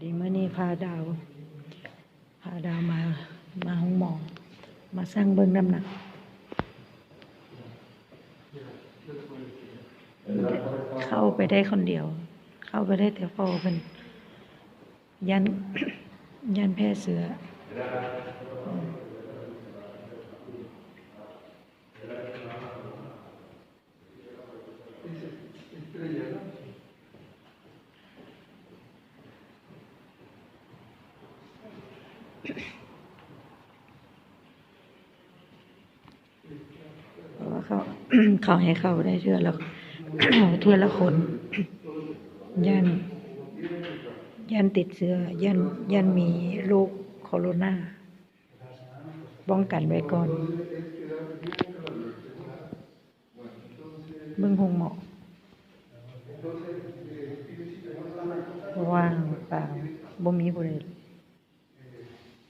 ดีเมื่อนี้พาดาว พาดาวมา มาห้องหมอ มาสร้างเบื้องน้ำหนักเข้าไปได้คนเดียว เข้าไปได้แต่พอเป็น ยัน ยันแพร่เสือ เพราะว่าเขาเขาให้เข้าได้เทื่อละเทื่อละคนยันยันติดเชื้อยันยันมีโรคโคโรนาป้องกันไว้ก่อนเบิ่งหงหมอว่างเปล่าบ่มีผู้ใด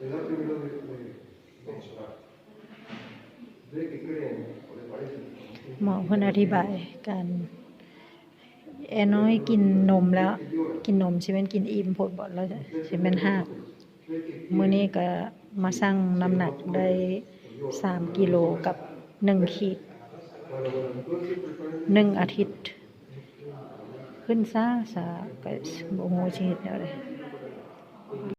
de, de, de solar. Ve que creen, o le parece. หมอเพิ่นอธิบายการแอน้อยกินนมแล้ว กินนมสิเป็นกินอิ่มโพดบ่แล้วสิเป็นหากมื้อนี้ก็มาสั่งน้ำหนักได้3กิโลกับ1ขีดหนึ่งอาทิตย์ ขึ้นซะสะก็บ่ฮู้สิเฮ็ดแนวใด